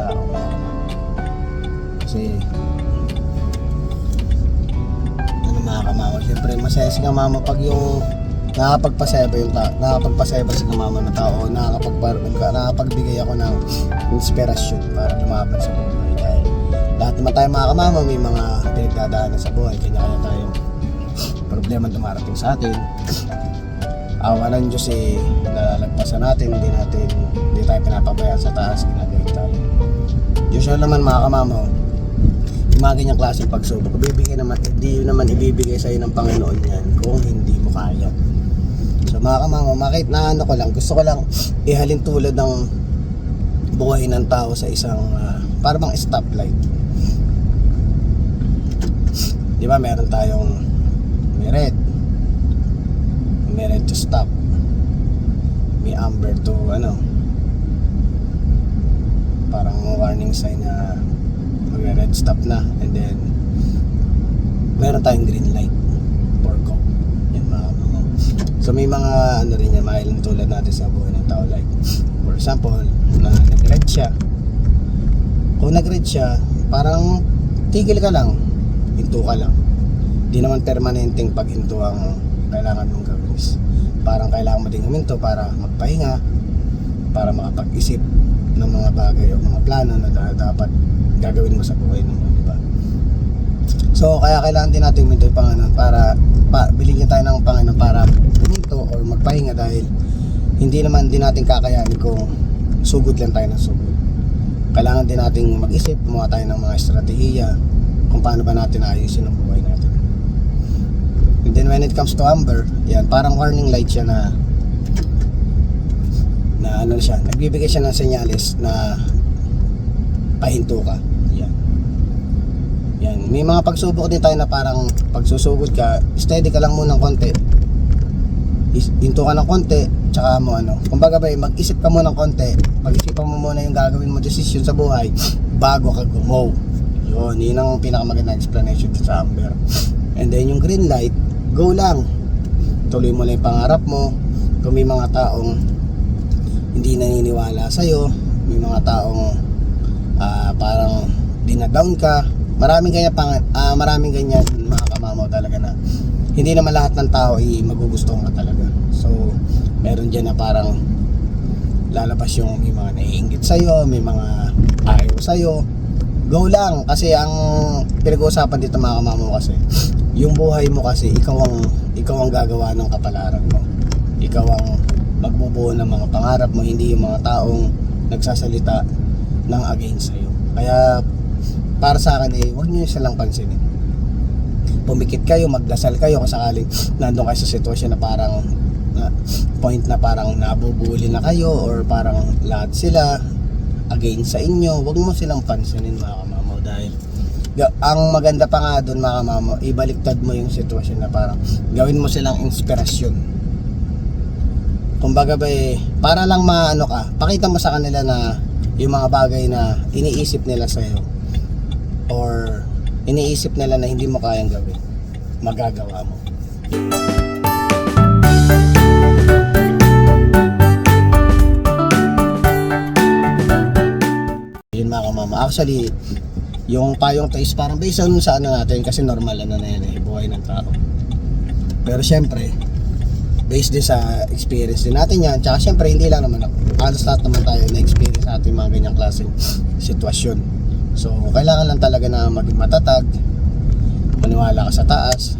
tao. Kasi ano mga kamama, syempre masaya si kamama pag yung nakakapagpasaya yung tao, nakakapagpasaya si kamama na tao, nakakapag nakakapagbigay ako ng inspirasyon para lumaban sa buhay dahil lahat naman tayo mga kamama may mga pinagdadaanan sa buhay, kanya-kanya tayong problema dumarating sa atin. Awa ng Diyos eh, nalalagpasan natin, hindi natin, hindi tayo pinapabayaan sa taas, ginagawin tayo. Usual naman mga kamama, yung mga ganyang klaseng pagsubok, ibibigay naman, hindi naman ibibigay sa iyo ng Panginoon yan kung hindi mo kaya. So mga kamama, makit na ano ko lang, gusto ko lang ihalin tulad ng buhay ng tao sa isang uh, para bang stoplight. Di ba meron tayong may red, may red to stop, may amber to ano, parang warning sign na magre-red stop na. And then meron tayong green light for go yan mga kamamaw so may mga ano rin yan mga tulad natin sa buhay ng tao. Like for example na nag-red siya. Kung nag-red siya parang tigil ka lang hinto ka lang. Di naman permanenteng paghinto ang kailangan mong gawin parang kailangan mo din huminto para magpahinga para makapag-isip ng mga bagay o mga plano na da- dapat gagawin mo sa buhay mo, di ba? So, kaya kailangan din natin huminto yung Panginoon para pa, bilhin tayo ng Panginoon para huminto or magpahinga dahil hindi naman din natin kakayanin kung sugod lang tayo ng sugod. Kailangan din nating mag-isip, gumawa tayo ng mga estratehiya kung paano ba natin ayusin ang buhay natin. And then when it comes to Amber, yan, parang warning light siya na na ano siya, nagbibigay siya ng senyales na pahinto ka. Yan. Yan. May mga pagsubok din tayo na parang pagsusugod ka, steady ka lang muna ng konti. Hinto ka ng konti, tsaka mo ano. Kumbaga ba, eh, mag-isip ka muna ng konti. Pag-isipan mo muna yung gagawin mo decision sa buhay bago ka gumaw. Yun, yun ang pinakamagandang explanation sa Amber. And then yung green light, go lang. Tuloy mo lang yung pangarap mo. Kung may mga taong hindi naniniwala sa'yo, may mga taong ah, parang dinadown ka. Maraming ganyan pang ah, maraming ganyan mga kamamaw talaga na hindi naman lahat ng tao ay magugustuhan ka talaga. So, meron diyan na parang lalabas yung may mga naiingit sa'yo, may mga ayaw sa'yo. Go lang kasi ang pinag-uusapan dito mga kamamaw kasi yung buhay mo kasi ikaw ang ikaw ang gagawa ng kapalaran mo. Ikaw ang magbubuo ng mga pangarap mo, hindi yung mga taong nagsasalita ng against sa'yo. Kaya para sa akin eh, huwag niyo silang pansinin. Pumikit kayo, magdasal kayo kung sakaling nandun kayo sa sitwasyon na parang na, point na parang nabubuli na kayo or parang lahat sila against sa inyo, huwag mo silang pansinin mga kamamaw dahil ang maganda pa nga doon mga kamamaw, ibaliktad mo yung sitwasyon na parang gawin mo silang inspirasyon kumbaga ba eh, para lang maano ka, pakita mo sa kanila na yung mga bagay na iniisip nila sa'yo or iniisip nila na hindi mo kayang gawin, magagawa mo. Yun mga kamama. Actually, yung payong is parang based on sa ano natin kasi normal ano na yan eh, buhay ng tao. Pero syempre, based din sa experience din natin yan. Tsaka syempre, hindi lang naman. Halos lahat naman tayo na-experience sa ating mga ganyang klaseng sitwasyon. So, kailangan lang talaga na maging matatag, maniwala ka sa taas.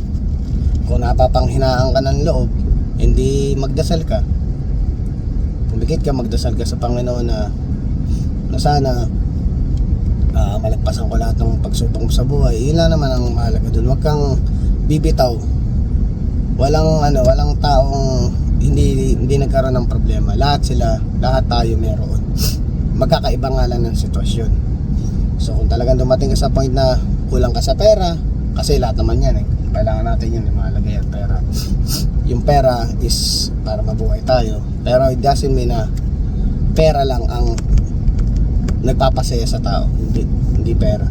Kung napapanghinaan ka ng loob, hindi magdasal ka. Pumikit ka, magdasal ka sa Panginoon na, na sana ah, malagpasan ko lahat ng pagsubok mo sa buhay. Yun lang naman ang mahalaga dun. Huwag kang bibitaw walang ano, walang taong hindi hindi nagkaroon ng problema. Lahat sila, lahat tayo meron. Magkakaiba nga lang ng sitwasyon. So kung talagang dumating ka sa point na kulang ka sa pera, kasi lahat naman yan eh. Kailangan natin yun, mahalaga yan pera. yung pera is para mabuhay tayo. Pero it doesn't mean na pera lang ang nagpapasaya sa tao. Hindi, hindi pera.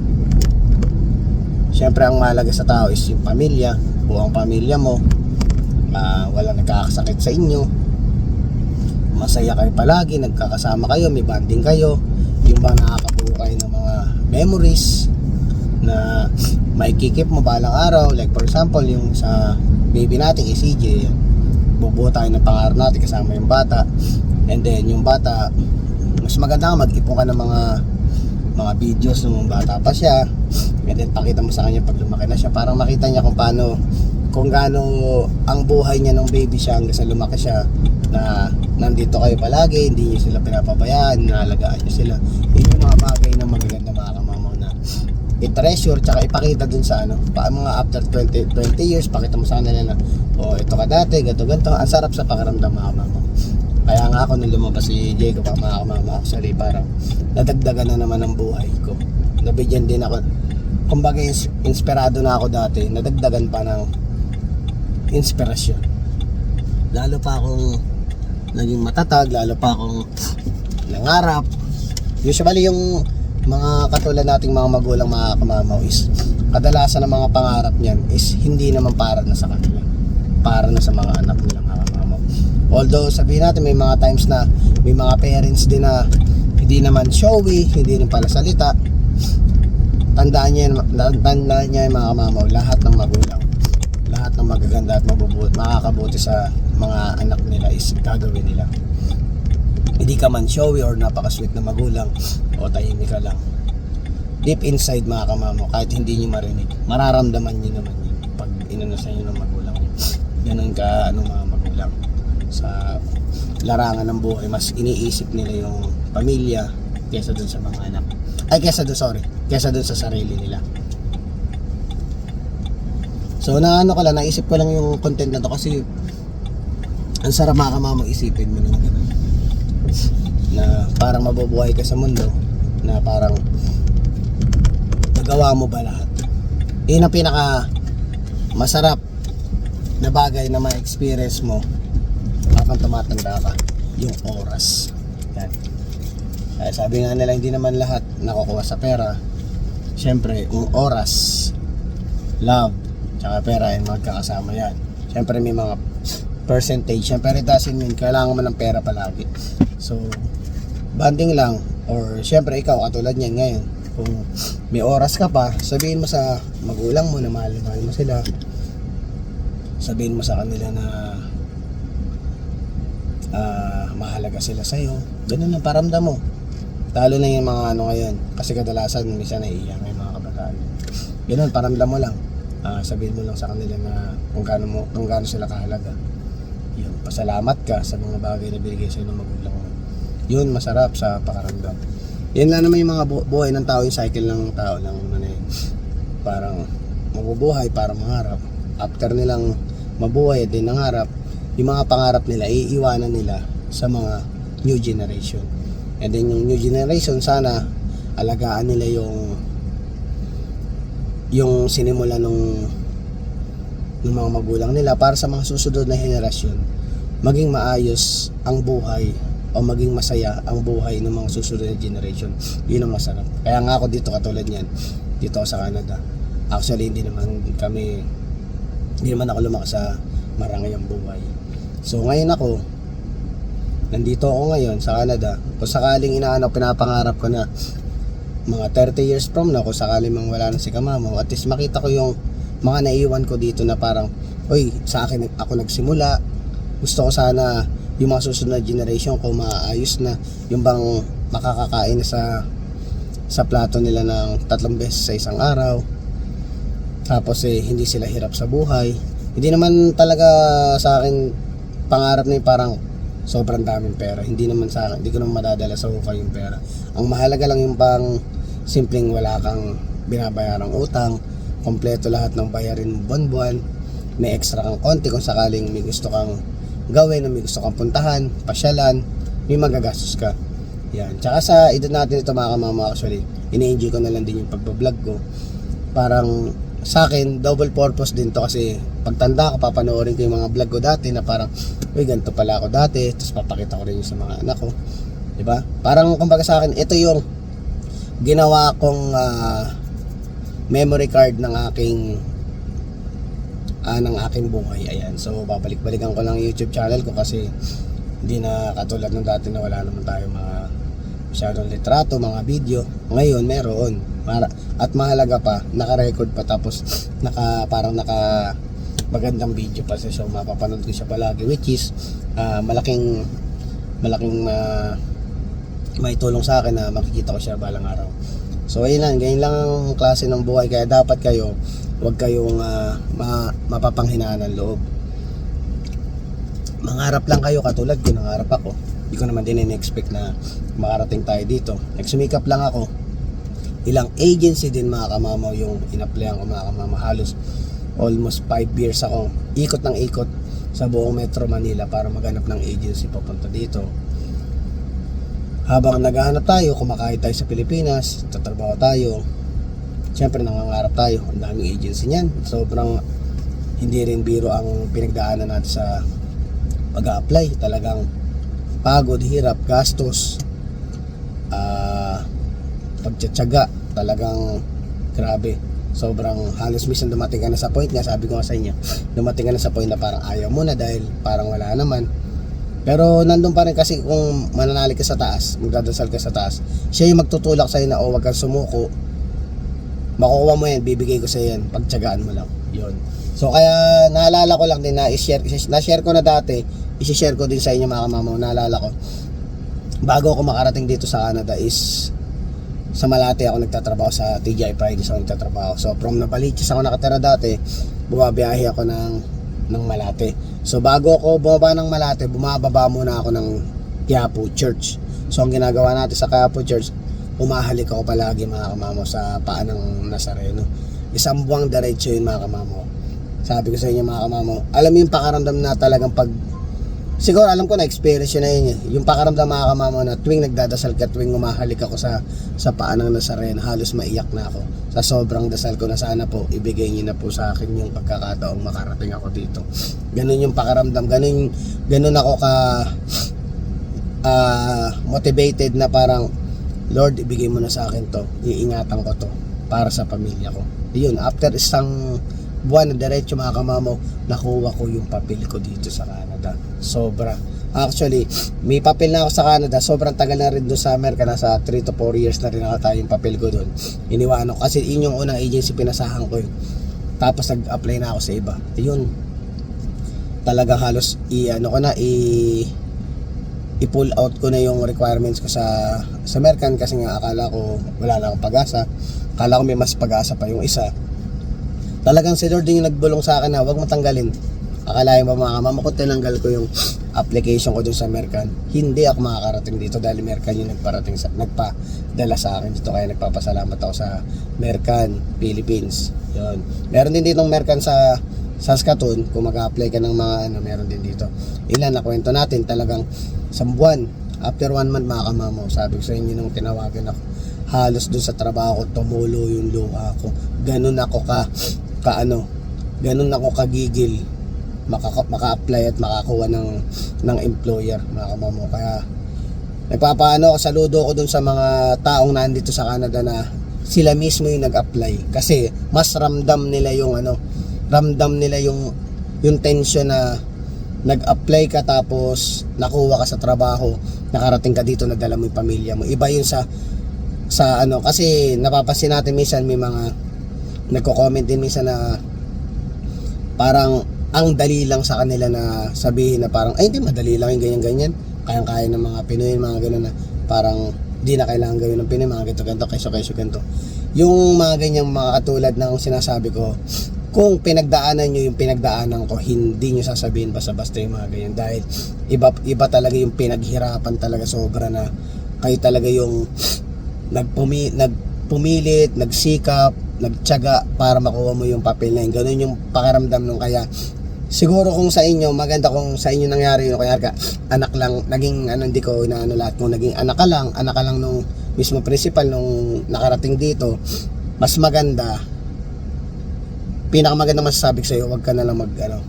Siyempre ang mahalaga sa tao is yung pamilya, buong pamilya mo, ah, wala nagkakasakit sa inyo, masaya kayo palagi, nagkakasama kayo, may banding kayo, yung ba nakakabuo kayo ng mga memories na maikikip mo balang araw, like for example, yung sa baby natin, si CJ, bubuo tayo ng pangarap natin kasama yung bata, and then yung bata, mas maganda nga mag-ipon ka ng mga mga videos nung bata pa siya. And then pakita mo sa kanya pag lumaki na siya. Parang makita niya kung paano kung gaano ang buhay niya nung baby siya hanggang sa lumaki siya na nandito kayo palagi hindi niyo sila pinapabayaan nilalagaan niyo sila yun yung mga bagay na magaganda mga kamamaw na i-treasure tsaka ipakita dun sa ano pa mga after 20 20 years pakita mo sa kanila na oh ito ka dati ganto ganto ang sarap sa pakiramdam mga kamamaw kaya nga ako nung lumabas si Jacob ang mga kamama actually parang nadagdagan na naman ang buhay ko. Nabigyan din ako. Kumbaga ins- inspirado na ako dati. Nadagdagan pa ng inspirasyon. Lalo pa akong naging matatag, lalo pa akong nangarap. Usually yung mga katulad nating mga magulang mga kamamaw is kadalasan ng mga pangarap niyan is hindi naman para na sa kanila. Para na sa mga anak nila mga kamamaw. Although sabihin natin may mga times na may mga parents din na hindi naman showy, hindi rin pala salita. Tandaan niya, tandaan niya yung mga kamamaw, lahat ng magulang, lahat ng magaganda at mabubuti, makakabuti sa mga anak nila is gagawin nila. Hindi ka man showy or napaka-sweet na magulang o tahimik ka lang. Deep inside mga kamamo, kahit hindi niyo marinig, mararamdaman niyo naman yun pag inano sa inyo ng magulang niyo. Ganun ka, ano mga magulang sa larangan ng buhay mas iniisip nila yung pamilya kesa dun sa mga anak ay kesa dun sorry kesa dun sa sarili nila so na ano ko lang naisip ko lang yung content na to kasi ang sarap mga kamamang isipin mo ganun. Na parang mabubuhay ka sa mundo na parang nagawa mo ba lahat? Yun ang pinaka masarap na bagay na ma-experience mo habang tumatanda ka yung oras. Yan. Kaya sabi nga nila hindi naman lahat nakukuha sa pera. Syempre yung oras love tsaka pera ay magkakasama yan syempre may mga percentage syempre it doesn't mean kailangan mo ng pera palagi so banding lang or syempre ikaw katulad niyan ngayon kung may oras ka pa sabihin mo sa magulang mo na mahal mahal mo sila sabihin mo sa kanila na ah, mahalaga sila sa'yo. Ganun ang paramdam mo. Talo na yung mga ano ngayon. Kasi kadalasan, minsan naiiyak yung mga kabataan. Ganun, paramdam mo lang. Ah, sabihin mo lang sa kanila na kung gaano, mo, kung gaano sila kahalaga. Yun, pasalamat ka sa mga bagay na binigay sa'yo ng magulang mo. Yun, masarap sa pakaramdam. Yan lang naman yung mga bu- buhay ng tao, yung cycle ng tao lang naman eh. Parang mabubuhay para mangarap. After nilang mabuhay din nangarap, yung mga pangarap nila, iiwanan nila sa mga new generation. And then yung new generation, sana alagaan nila yung yung sinimula nung ng mga magulang nila para sa mga susunod na henerasyon maging maayos ang buhay o maging masaya ang buhay ng mga susunod na generation. Yun ang masarap. Kaya nga ako dito katulad niyan dito sa Canada. Actually hindi naman kami hindi naman ako lumaki sa marangay ang buhay. So ngayon ako nandito ako ngayon sa Canada. Kung sakaling inaano pinapangarap ko na mga 30 years from now kung sakaling mang wala na si Kamamo at least makita ko yung mga naiwan ko dito na parang oy sa akin ako nagsimula. Gusto ko sana yung mga susunod na generation ko maayos na yung bang makakakain sa sa plato nila ng tatlong beses sa isang araw. Tapos eh hindi sila hirap sa buhay. Hindi naman talaga sa akin pangarap na yung parang sobrang daming pera. Hindi naman sa akin hindi ko naman madadala sa hukay yung pera. Ang mahalaga lang yung pang simpleng wala kang binabayarang utang kompleto lahat ng bayarin mo buwan-buwan may extra kang konti kung sakaling may gusto kang gawin o may gusto kang puntahan pasyalan may magagastos ka yan tsaka sa edad natin ito mga kamama actually ini-enjoy ko na lang din yung pagbablog ko parang sa akin, double purpose din to kasi pagtanda ko, papanoorin ko yung mga vlog ko dati na parang, uy, ganito pala ako dati, tapos papakita ko rin yung sa mga anak ko. Di ba? Parang, kumbaga sa akin, ito yung ginawa kong ah, memory card ng aking ah, ng aking buhay. Ayan. So, babalik-balikan ko lang YouTube channel ko kasi hindi na katulad ng dati na wala naman tayo mga masyadong litrato, mga video. Ngayon, meron. At mahalaga pa, naka-record pa tapos naka, parang naka magandang video pa siya. So, mapapanood ko siya palagi which is ah, malaking malaking ah, may tulong sa akin na makikita ko siya balang araw. So ayun lang, ganyan lang ang klase ng buhay kaya dapat kayo huwag kayong ah, ma, mapapanghinaan ng loob. Mangarap lang kayo katulad ko, nangarap ako. Hindi ko naman din in-expect na makarating tayo dito. Nagsumikap lang ako. Ilang agency din mga kamamaw yung in-applyan ko mga kamamaw. Halos almost 5 years ako ikot ng ikot sa buong Metro Manila para maghanap ng agency papunta dito habang naghahanap tayo, kumakain tayo sa Pilipinas, tatrabaho tayo, syempre nangangarap tayo, ang daming agency niyan. Sobrang hindi rin biro ang pinagdaanan natin sa pag apply Talagang pagod, hirap, gastos, ah pagtsatsaga, talagang grabe. Sobrang halos minsan dumating ka na sa point nga, sabi ko nga sa inyo, dumating ka na sa point na parang ayaw mo na dahil parang wala naman. Pero nandun pa rin kasi kung mananalig ka sa taas, magdadasal ka sa taas, siya yung magtutulak sa'yo na, oh, wag kang sumuko. Makukuha mo yan, bibigay ko sa'yo yan, pagtsagaan mo lang. Yun. So kaya naalala ko lang din na i-share, na-share ko na dati, i-share ko din sa inyo mga kamamaw, naalala ko. Bago ako makarating dito sa Canada is sa Malate ako nagtatrabaho sa TGI Fridays ako nagtatrabaho. So from Nabaliches ako nakatira dati, bumabiyahe ako ng ng Malate. So bago ako bumaba ng Malate, bumababa muna ako ng Quiapo Church. So ang ginagawa natin sa Quiapo Church, umahalik ako palagi mga kamamo sa paa ng Nazareno. Isang buwang diretso yun mga kamamo. Sabi ko sa inyo mga kamamo, alam mo yung pakaramdam na talagang pag Siguro alam ko na experience yun na yun eh. Yung pakaramdam mga kamamo na tuwing nagdadasal ka, tuwing umahalik ako sa sa paa ng Nazareno, halos maiyak na ako. Sa sobrang dasal ko na sana po, ibigay niyo na po sa akin yung pagkakataong makarating ako dito. Ganun yung pakaramdam, ganun, ganun ako ka ah, motivated na parang Lord, ibigay mo na sa akin to. Iingatan ko to para sa pamilya ko. Yun, after isang buwan na diretso mga kamamo, nakuha ko yung papel ko dito sa Canada. Sobra. Actually, may papel na ako sa Canada. Sobrang tagal na rin doon sa Amerika. Nasa 3 to 4 years na rin nakata yung papel ko doon. Iniwanan ko. Kasi yun yung unang agency pinasahan ko yun. Tapos nag-apply na ako sa iba. Yun. Talagang halos i ano ko na i i-pull out ko na yung requirements ko sa sa American kasi nga akala ko wala na akong pag-asa. Akala ko may mas pag-asa pa yung isa. Talagang si Lord din yung nagbulong sa akin na huwag mo tanggalin. Akalain ba mga kamama ko tinanggal ko yung application ko dun sa American. Hindi ako makakarating dito dahil American yung nagparating sa, nagpadala sa akin dito. Kaya nagpapasalamat ako sa American Philippines. Yun. Meron din dito American sa Saskatoon. Kung mag-apply ka ng mga ano, meron din dito. Ilan na kwento natin talagang isang buwan. After one month mga kamamo, sabi ko sa inyo nung tinawagan ako, halos dun sa trabaho ko, tumulo yung luha ko. Ganun ako ka, ka ano, ganun ako kagigil maka-apply at makakuha ng ng employer mga kamamo. Kaya nagpapaano saludo ko dun sa mga taong nandito sa Canada na sila mismo yung nag-apply. Kasi mas ramdam nila yung ano ramdam nila yung yung tension na nag-apply ka tapos nakuha ka sa trabaho nakarating ka dito nadala mo yung pamilya mo. Iba yun sa sa ano kasi napapansin natin minsan may mga nagko-comment din minsan na parang ang dali lang sa kanila na sabihin na parang ay hindi madali lang yung ganyan ganyan kayang-kaya ng mga Pinoy mga ganun na parang di na kailangan gawin ng Pinoy mga ganito ganito keso keso ganito yung mga ganyang mga katulad ng sinasabi ko kung pinagdaanan nyo yung pinagdaanan ko, hindi nyo sasabihin basta-basta yung mga ganyan. Dahil iba, iba talaga yung pinaghirapan talaga sobra na kayo talaga yung nagpumi, nagpumilit, nagsikap, nagtyaga para makuha mo yung papel na yun. Ganun yung pakaramdam nung kaya siguro kung sa inyo, maganda kung sa inyo nangyari yun, kaya ka, anak lang, naging ano, hindi ko inaano lahat kung naging anak ka lang, anak ka lang nung mismo principal nung nakarating dito, mas maganda pinakamaganda masasabi ko sa'yo, huwag ka na lang mag, ano,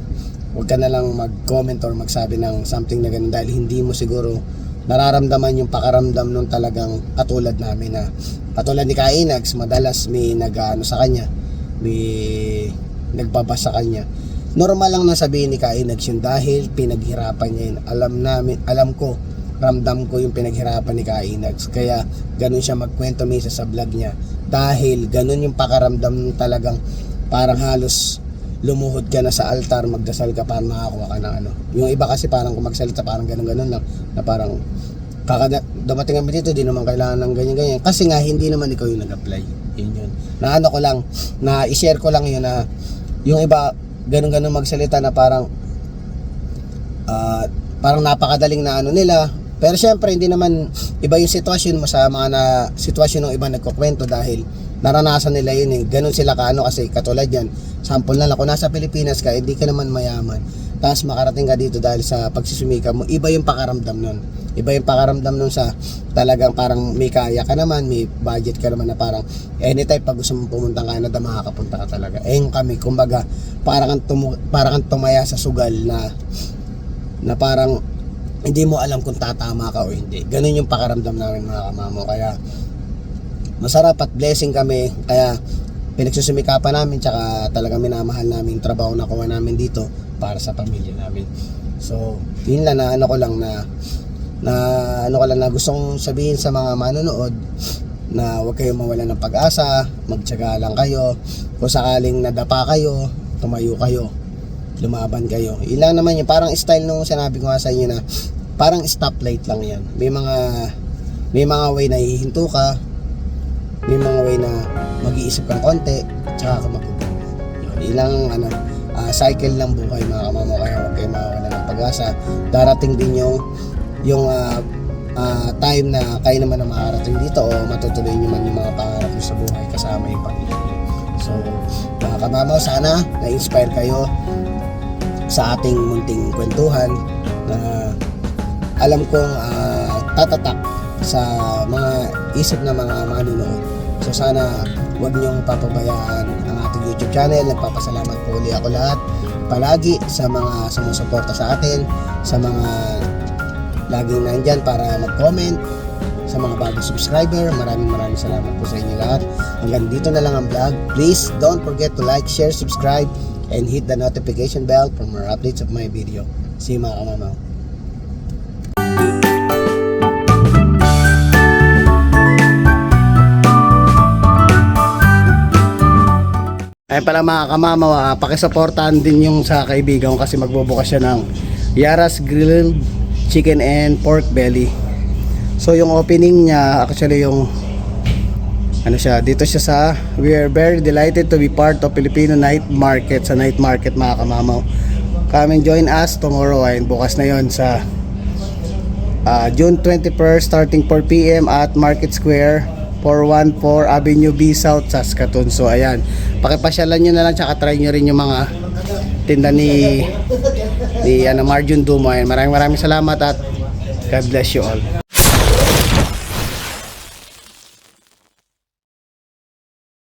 huwag ka na lang mag-comment or magsabi ng something na ganun dahil hindi mo siguro nararamdaman yung pakaramdam nung talagang katulad namin na katulad ni Kainags, madalas may nag ano sa kanya, may nagbabasa sa kanya. Normal lang na sabihin ni Kainags yun dahil pinaghirapan niya yun. Alam namin, alam ko, ramdam ko yung pinaghirapan ni Kainags. Kaya ganun siya magkwento minsan sa vlog niya. Dahil ganun yung pakaramdam talagang parang halos lumuhod ka na sa altar, magdasal ka para makakuha ka ng ano. Yung iba kasi parang kung magsalita parang ganun-ganun lang na parang kakada, dumating kami dito, di naman kailangan ng ganyan-ganyan. Kasi nga, hindi naman ikaw yung nag-apply. Yun yun. Na ano ko lang, na i-share ko lang yun na yung iba, ganun-ganun magsalita na parang ah, parang napakadaling na ano nila. Pero syempre, hindi naman iba yung sitwasyon mo sa mga na, sitwasyon ng iba nagkukwento dahil naranasan nila yun eh. Ganun sila kaano kasi katulad yan. Sample na lang, kung nasa Pilipinas ka, hindi ka naman mayaman. Tapos makarating ka dito dahil sa pagsusumika mo, iba yung pakaramdam nun. Iba yung pakaramdam nun sa talagang parang may kaya ka naman, may budget ka naman na parang anytime pag gusto mong pumunta ng Canada, makakapunta ka talaga. Eh kami, kumbaga, parang tumu- parang tumaya sa sugal na na parang hindi mo alam kung tatama ka o hindi. Ganun yung pakaramdam namin mga kamamo. Kaya masarap at blessing kami. Kaya pinagsusumikapan namin tsaka talaga minamahal namin yung trabaho na kuha namin dito para sa pamilya namin. So, yun lang na ano ko lang na na ano ko lang na gustong sabihin sa mga manonood na huwag kayong mawala ng pag-asa, magtyaga lang kayo. Kung sakaling nadapa kayo, tumayo kayo lumaban kayo. Ilan naman yun, parang style nung sinabi ko nga sa inyo na parang stoplight lang yan. May mga may mga way na hihinto ka, may mga way na mag-iisip kang konti, tsaka ka magkukulo. Yun, ilang ano, ah, cycle ng buhay mga kamamo, kaya huwag kayo mawawala ng pag-asa. Darating din yung yung ah, ah, time na kayo naman na makarating dito o matutuloy nyo man yung mga pangarap nyo sa buhay kasama yung pamilya nyo. So, mga kamamo, sana na-inspire kayo sa ating munting kwentuhan na alam kong ah, tatatak sa mga isip ng mga manunood. So sana huwag niyong papabayaan ang ating YouTube channel. Nagpapasalamat po uli ako lahat palagi sa mga sumusuporta sa atin, sa mga laging nandyan para mag-comment, sa mga bagong subscriber. Maraming maraming salamat po sa inyo lahat. Hanggang dito na lang ang vlog. Please don't forget to like, share, subscribe, and hit the notification bell for more updates of my video. See you mga kamamaw. Ayun pala mga kamamaw, ah, pakisuportahan din yung sa kaibigan kasi magbubukas siya ng Yaras Grilled Chicken and Pork Belly. So yung opening niya, actually yung ano siya, dito siya sa We are very delighted to be part of Filipino Night Market sa Night Market mga kamamaw. Come and join us tomorrow ay bukas na yon sa ah, June 21st starting 4 p.m. at Market Square 414 Avenue B South Saskatoon. So ayan, pakipasyalan nyo na lang tsaka try nyo rin yung mga tinda ni ni ano, Marjun Dumo. Ayan, maraming maraming salamat at God bless you all.